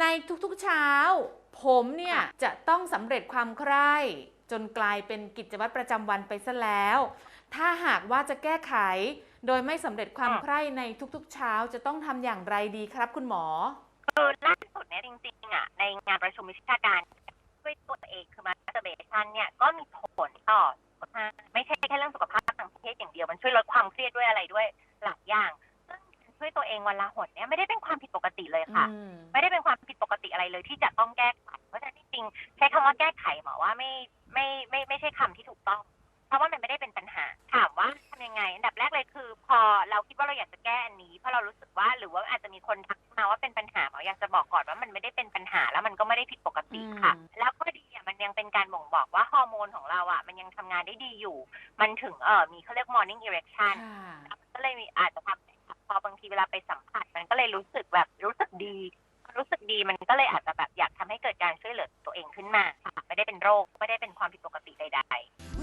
ในทุกๆเช้า ผมเนี่ยจะต้องสำเร็จความใคร่จนกลายเป็นกิจวัตรประจำวันไปซะแล้ว ถ้าหากว่าจะแก้ไข โดยไม่สำเร็จความใคร่ในทุกๆ เช้าจะต้องทำอย่างไรดีครับคุณหมอคือล่าสุดเนี่ยจริงๆอะในงานประชุมวิชาการด้วยตัวเองคือ masturbation เนี่ยก็มีผลต่อสุขภาพไม่ใช่แค่เรื่องสุขภาพทางเพศอย่างเดียวมันช่วยลดความเครียดด้วยอะไรด้วย เองวันละหนเนี่ยไม่ได้เป็นความผิดปกติเลยค่ะอืมไม่ได้เป็นความผิดปกติอะไรเลยที่จะต้องแก้ไข เพราะฉะนั้นจริงๆใช้คำว่าแก้ไขหมอว่าไม่ไม่ไม่ไม่ใช่คำที่ถูกต้อง เพราะว่ามันไม่ได้เป็นปัญหา ถามว่าทำยังไงอันดับแรกเลยคือ พอเราคิดว่าเราอยากจะแก้อันนี้เพราะเรารู้สึกว่าหรือว่าอาจจะมีคนทักมาว่าเป็นปัญหาหมออยากจะบอกก่อนว่ามันไม่ได้เป็นปัญหาแล้วมันก็ไม่ได้ผิดปกติค่ะอืมแล้วก็ดีอะมันยังเป็นการบ่งบอกว่าฮอร์โมนของเราอะมันยังทำงานได้ดีอยู่ มันถึงเออมีเขาเรียก morning erection ค่ะก็เลยมีอาจจะทำให้พอบางที เวลาไปสัมผัสมันก็เลยรู้สึกแบบรู้สึกดี รู้สึกดีมันก็เลยอาจจะแบบอยากทำให้เกิดการช่วยเหลือตัวเองขึ้นมาค่ะไม่ได้เป็นโรค ไม่ได้เป็นความผิดปกติใด ๆ